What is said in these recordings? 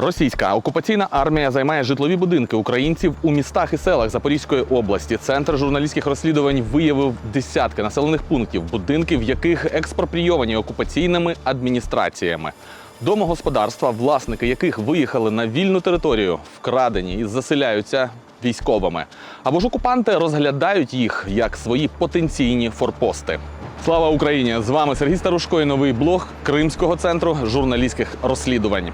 Російська окупаційна армія займає житлові будинки українців у містах і селах Запорізької області. Центр журналістських розслідувань виявив десятки населених пунктів, будинки, в яких експропрійовані окупаційними адміністраціями. Домогосподарства, власники яких виїхали на вільну територію, вкрадені і заселяються військовими. Або ж окупанти розглядають їх як свої потенційні форпости. Слава Україні! З вами Сергій Старушко і новий блог Кримського центру журналістських розслідувань.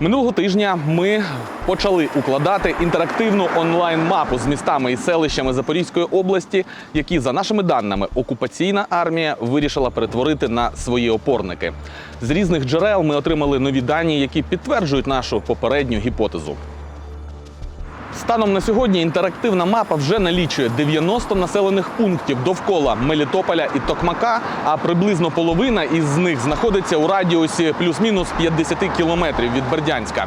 Минулого тижня ми почали укладати інтерактивну онлайн-мапу з містами і селищами Запорізької області, які, за нашими даними, окупаційна армія вирішила перетворити на свої опорники. З різних джерел ми отримали нові дані, які підтверджують нашу попередню гіпотезу. Станом на сьогодні інтерактивна мапа вже налічує 90 населених пунктів довкола Мелітополя і Токмака, а приблизно половина із них знаходиться у радіусі плюс-мінус 50 кілометрів від Бердянська.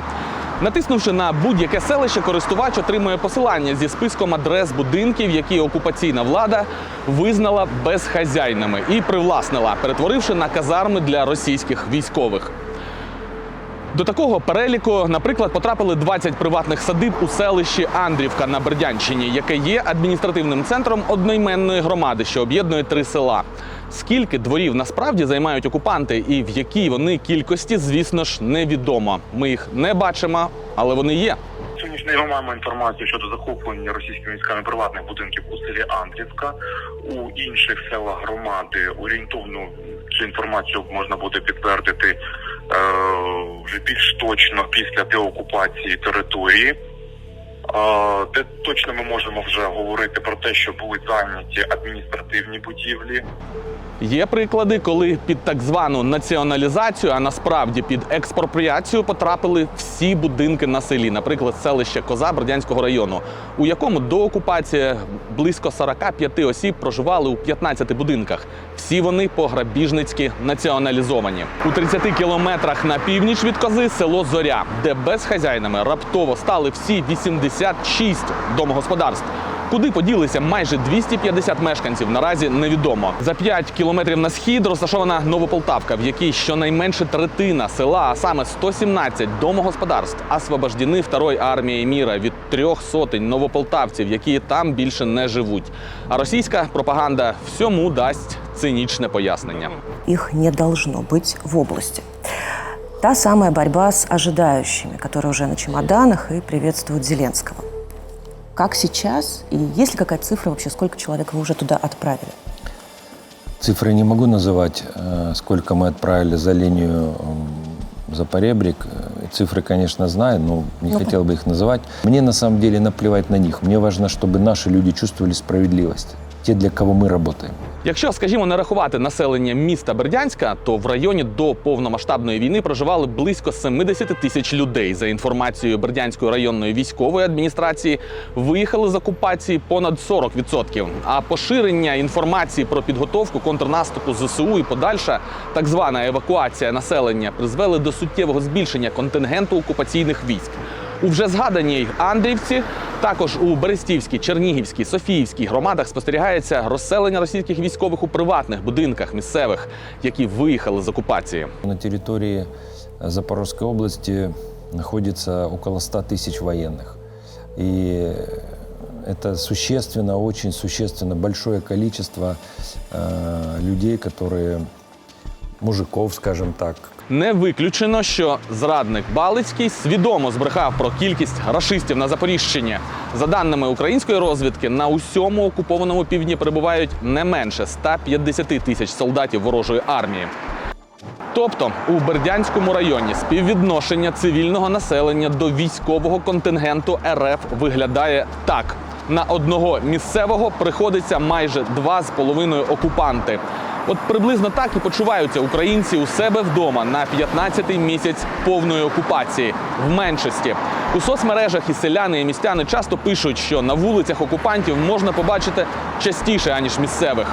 Натиснувши на будь-яке селище, користувач отримує посилання зі списком адрес будинків, які окупаційна влада визнала безхазяйними і привласнила, перетворивши на казарми для російських військових. До такого переліку, наприклад, потрапили 20 приватних садиб у селищі Андрівка на Бердянщині, яке є адміністративним центром одноіменної громади, що об'єднує три села. Скільки дворів насправді займають окупанти і в якій вони кількості, звісно ж, невідомо. Ми їх не бачимо, але вони є. Сьогоднішньо ми маємо інформацію щодо захоплення російськими військами приватних будинків у селі Андрівка. У інших селах громади орієнтовну цю інформацію можна буде підтвердити вже більш точно після деокупації території. Де точно ми можемо вже говорити про те, що були зайняті адміністративні будівлі. Є приклади, коли під так звану націоналізацію, а насправді під експропріацію потрапили всі будинки на селі, наприклад, селище Коза Бердянського району, у якому до окупації близько 45 осіб проживали у 15 будинках. Всі вони пограбіжницьки націоналізовані. У 30 кілометрах на північ від кози село Зоря, де безхазяйними раптово стали всі 86 домогосподарств. Куди поділися майже 250 мешканців, наразі невідомо. За 5 кілометрів на схід розташована Новополтавка, в якій щонайменше третина села, а саме 117 домогосподарств, освобождені Второї армії міра від трьох сотень новополтавців, які там більше не живуть. А російська пропаганда всьому дасть цинічне пояснення. их не должно быть в области. Та самая борьба с ожидающими, которая уже на чемоданах и приветствует Зеленского. Как сейчас? И есть ли какая-то цифра вообще, сколько человек вы уже туда отправили? Цифры не могу называть, э, сколько мы отправили за линию м, за поребрик. Э, Цифры, конечно, знаю, но не Ну, хотел бы их называть. Мне на самом деле наплевать на них. Мне важно, чтобы наши люди чувствовали справедливость. Те, для кого мы работаем. Якщо, скажімо, не рахувати населення міста Бердянська, то в районі до повномасштабної війни проживали близько 70 тисяч людей. За інформацією Бердянської районної військової адміністрації, виїхали з окупації понад 40%. А поширення інформації про підготовку контрнаступу ЗСУ і подальша так звана евакуація населення призвели до суттєвого збільшення контингенту окупаційних військ. У вже згаданій Андрівці, також у Берестівській, Чернігівській, Софіївській громадах спостерігається розселення російських військових у приватних будинках місцевих, які виїхали з окупації. На территории э, Запорожской области находится около 100 тысяч военных. И это существенно, очень существенно большое количество э, людей, которые, мужиков, скажем так, Не виключено, що зрадник Балицький свідомо збрехав про кількість рашистів на Запоріжчині. За даними української розвідки, на усьому окупованому півдні перебувають не менше 150 тисяч солдатів ворожої армії. Тобто у Бердянському районі співвідношення цивільного населення до військового контингенту РФ виглядає так: на одного місцевого приходиться майже два з половиною окупанти. От приблизно так і почуваються українці у себе вдома на 15-й місяць повної окупації в меншості. У соцмережах і селяни і містяни часто пишуть, що на вулицях окупантів можна побачити частіше аніж місцевих.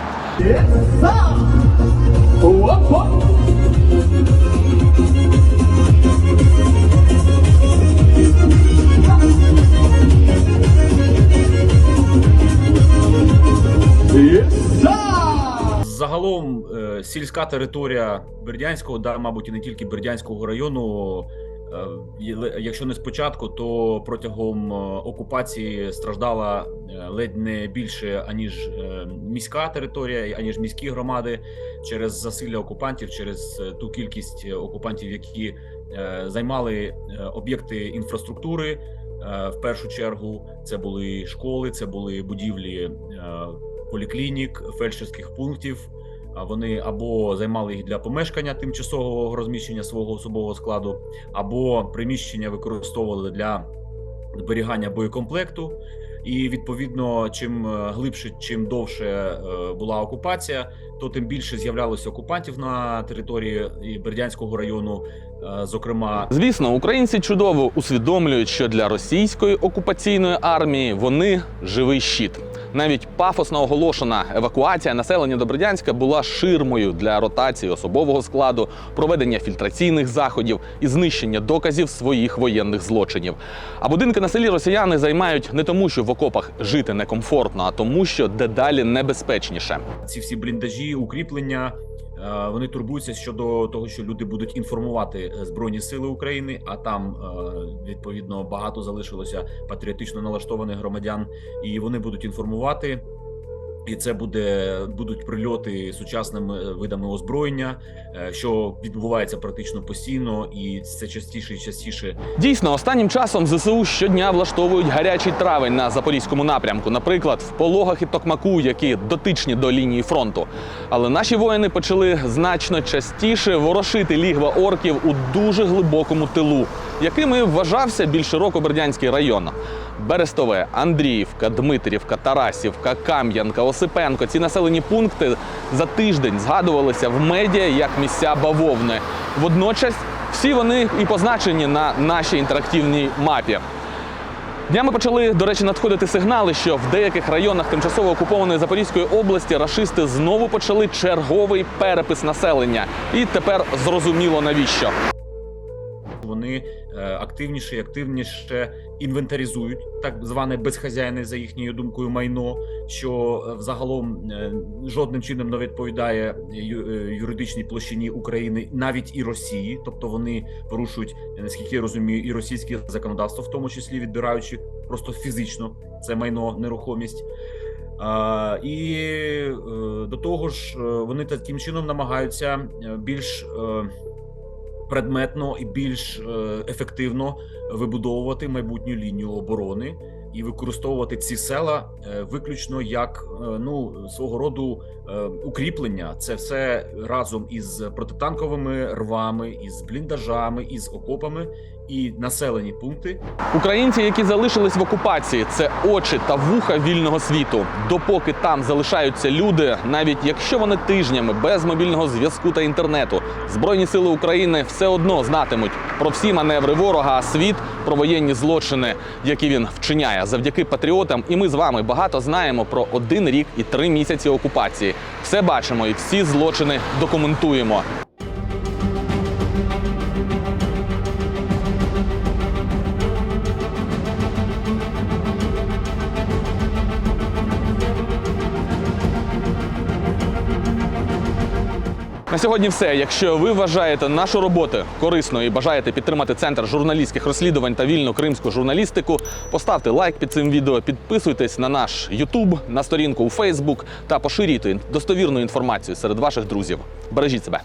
Сільська територія Бердянського, да, мабуть, і не тільки Бердянського району Е, Якщо не спочатку, то протягом е, окупації страждала е, ледь не більше аніж міська територія, аніж міські громади через засилля окупантів, через ту кількість окупантів, які займали об'єкти інфраструктури. В першу чергу це були школи, це були будівлі поліклінік, фельдшерських пунктів. Вони або займали їх для помешкання тимчасового розміщення свого особового складу, або приміщення використовували для зберігання боєкомплекту. І відповідно, чим е, глибше, чим довше е, була окупація, то тим більше з'являлося окупантів на території Бердянського району. Е, Зокрема, Звісно, українці чудово усвідомлюють, що для російської окупаційної армії вони живий щит. Навіть пафосно оголошена евакуація населення до Бердянська була ширмою для ротації особового складу, проведення фільтраційних заходів і знищення доказів своїх воєнних злочинів. А будинки на селі росіяни займають не тому, що в окопах жити некомфортно, а тому, що дедалі небезпечніше. ці всі бліндажі, укріплення. е, Вони турбуються щодо того, що люди будуть інформувати е, збройні сили України. А там е, відповідно багато залишилося патріотично налаштованих громадян, і вони будуть інформувати. І це буде будуть прильоти сучасними е, видами озброєння, е, що відбувається практично постійно, і це частіше і частіше Дійсно, останнім часом ЗСУ щодня влаштовують гарячий травень на запорізькому напрямку, наприклад, в пологах і токмаку, які дотичні до лінії фронту. Але наші воїни почали значно частіше ворошити лігва орків у дуже глибокому тилу, якими вважався більширокобердянський район. Берестове, Андріївка, Дмитрівка, Тарасівка, Кам'янка, Осипенко. Ці населені пункти за тиждень згадувалися в медіа як місця бавовни. Водночас всі вони і позначені на нашій інтерактивній мапі. Днями почали, до речі, надходити сигнали, що в деяких районах тимчасово окупованої Запорізької області рашисти знову почали черговий перепис населення. І тепер зрозуміло навіщо. вони активніше і активніше інвентаризують так зване безхазяйне за їхньою думкою майно, що е, взагалом е, жодним чином не відповідає е, юридичній площині України, навіть і Росії, тобто вони порушують, е, наскільки я розумію, і російське законодавство, в тому числі відбираючи просто фізично це майно, нерухомість. А, і е, до того ж, е, вони таким чином намагаються е, більш е, предметно і більш е, ефективно вибудовувати майбутню лінію оборони і використовувати ці села е, виключно як е, ну свого роду е, укріплення. Це все разом із протитанковими рвами, із бліндажами, із окопами і населені пункти, Українці, які залишились в окупації, це очі та вуха вільного світу. Допоки там залишаються люди, навіть якщо вони тижнями без мобільного зв'язку та інтернету, збройні сили України все одно знатимуть про всі маневри ворога, а світ про воєнні злочини, які він вчиняє завдяки патріотам. І ми з вами багато знаємо про один рік і три місяці окупації. Все бачимо і всі злочини документуємо. Сьогодні все. Якщо ви вважаєте нашу роботу корисною і бажаєте підтримати центр журналістських розслідувань та вільну кримську журналістику, поставте лайк під цим відео, підписуйтесь на наш YouTube, на сторінку у Facebook та поширюйте достовірну інформацію серед ваших друзів. Бережіть себе.